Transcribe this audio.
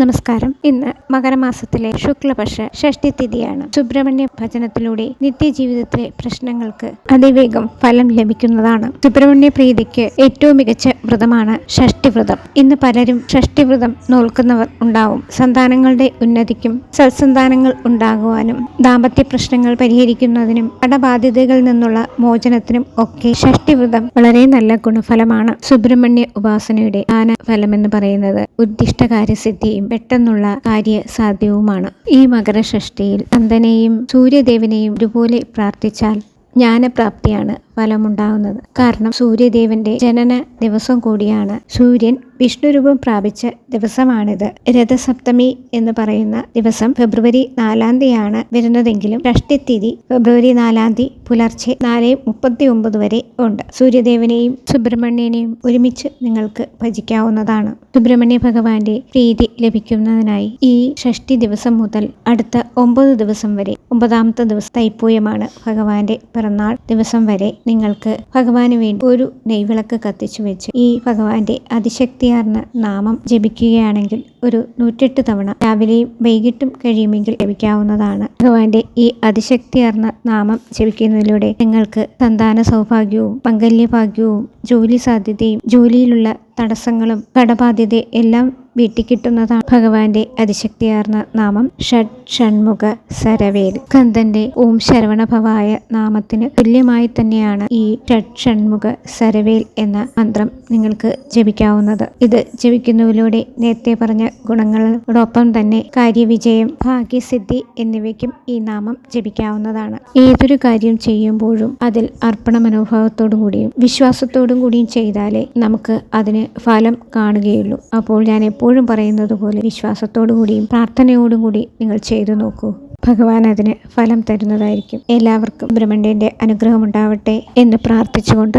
നമസ്കാരം. ഇന്ന് മകരമാസത്തിലെ ശുക്ലപക്ഷ ഷഷ്ടി തിഥിയാണ്. സുബ്രഹ്മണ്യ ഭജനത്തിലൂടെ നിത്യജീവിതത്തിലെ പ്രശ്നങ്ങൾക്ക് അതിവേഗം ഫലം ലഭിക്കുന്നതാണ്. സുബ്രഹ്മണ്യ പ്രീതിക്ക് ഏറ്റവും മികച്ച വ്രതമാണ് ഷഷ്ടിവ്രതം ഇന്ന് പലരും ഷഷ്ടിവ്രതം നോൽക്കുന്നവർ ഉണ്ടാവും. സന്താനങ്ങളുടെ ഉന്നതിക്കും സത്സന്താനങ്ങൾ ഉണ്ടാകുവാനും ദാമ്പത്യ പ്രശ്നങ്ങൾ പരിഹരിക്കുന്നതിനും കടബാധ്യതകളിൽ നിന്നുള്ള മോചനത്തിനും ഒക്കെ ഷഷ്ടിവ്രതം വളരെ നല്ല ഗുണഫലമാണ്. സുബ്രഹ്മണ്യ ഉപാസനയുടെ ദാന ഫലമെന്ന് പറയുന്നത് ഉദ്ദിഷ്ടകാര്യസിദ്ധിയും പെട്ടെന്നുള്ള കാര്യസാധ്യവുമാണ്. ഈ മകരഷഷ്ടിയിൽ ചന്ദനെയും സൂര്യദേവനെയും ഒരുപോലെ പ്രാർത്ഥിച്ചാൽ ജ്ഞാനപ്രാപ്തിയാണ്. ഫലമുണ്ടാകുന്നത്. കാരണം സൂര്യദേവന്റെ ജനന ദിവസം കൂടിയാണ്. സൂര്യൻ വിഷ്ണുരൂപം പ്രാപിച്ച ദിവസമാണിത്. രഥസപ്തമി എന്ന് പറയുന്ന ദിവസം ഫെബ്രുവരി നാലാം തീയതിയാണ് വരുന്നതെങ്കിലും ഷഷ്ടിത്തിഥി ഫെബ്രുവരി നാലാം തീയതി പുലർച്ചെ നാല് മുപ്പത്തി ഒമ്പത് വരെ ഉണ്ട്. സൂര്യദേവനെയും സുബ്രഹ്മണ്യനെയും ഒരുമിച്ച് നിങ്ങൾക്ക് ഭജിക്കാവുന്നതാണ്. സുബ്രഹ്മണ്യ ഭഗവാന്റെ പ്രീതി ലഭിക്കുന്നതിനായി ഈ ഷഷ്ടി ദിവസം മുതൽ അടുത്ത ഒമ്പത് ദിവസം വരെ ഒമ്പതാമത്തെ ദിവസം തൈപ്പൂയമാണ് ഭഗവാന്റെ പിറന്നാൾ ദിവസം വരെ നിങ്ങൾക്ക് ഭഗവാന് വേണ്ടി ഒരു നെയ്വിളക്ക് കത്തിച്ചു വെച്ച് ഈ ഭഗവാന്റെ അതിശക്തിയാർന്ന നാമം ജപിക്കുകയാണെങ്കിൽ ഒരു നൂറ്റെട്ട് തവണ രാവിലെയും വൈകിട്ടും കഴിയുമെങ്കിൽ ജപിക്കാവുന്നതാണ്. ഭഗവാന്റെ ഈ അതിശക്തിയാർന്ന നാമം ജപിക്കുന്നതിലൂടെ നിങ്ങൾക്ക് സന്താന സൗഭാഗ്യവും മംഗല്യഭാഗ്യവും ജോലി സാധ്യതയും ജോലിയിലുള്ള തടസ്സങ്ങളും കടബാധ്യത എല്ലാം വീട്ടിക്കിട്ടുന്നതാണ് ഭഗവാന്റെ അതിശക്തിയാർന്ന നാമം. ഷഡ് ഷൺമുഖ സരവേൽ കന്തന്റെ ഓം ശരവണഭവായ നാമത്തിന് തുല്യമായി തന്നെയാണ് ഈ ഷഡ് ഷൺമുഖ സരവേൽ എന്ന മന്ത്രം നിങ്ങൾക്ക് ജപിക്കാവുന്നത്. ഇത് ജപിക്കുന്നതിലൂടെ നേരത്തെ പറഞ്ഞ ഗുണങ്ങളോടൊപ്പം തന്നെ കാര്യവിജയം ഭാഗ്യസിദ്ധി എന്നിവയ്ക്കും ഈ നാമം ജപിക്കാവുന്നതാണ്. ഏതൊരു കാര്യം ചെയ്യുമ്പോഴും അതിൽ അർപ്പണ മനോഭാവത്തോടു കൂടിയും വിശ്വാസത്തോടും കൂടിയും ചെയ്താലേ നമുക്ക് അതിന് ഫലം കാണുകയുള്ളൂ. അപ്പോൾ ഞാൻ എപ്പോഴും പറയുന്നത് പോലെ വിശ്വാസത്തോടു കൂടിയും പ്രാർത്ഥനയോടും കൂടി നിങ്ങൾ ചെയ്തു നോക്കൂ. ഭഗവാൻ അതിന് ഫലം തരുന്നതായിരിക്കും. എല്ലാവർക്കും ബ്രഹ്മണ്യന്റെ അനുഗ്രഹം ഉണ്ടാവട്ടെ എന്ന് പ്രാർത്ഥിച്ചുകൊണ്ട്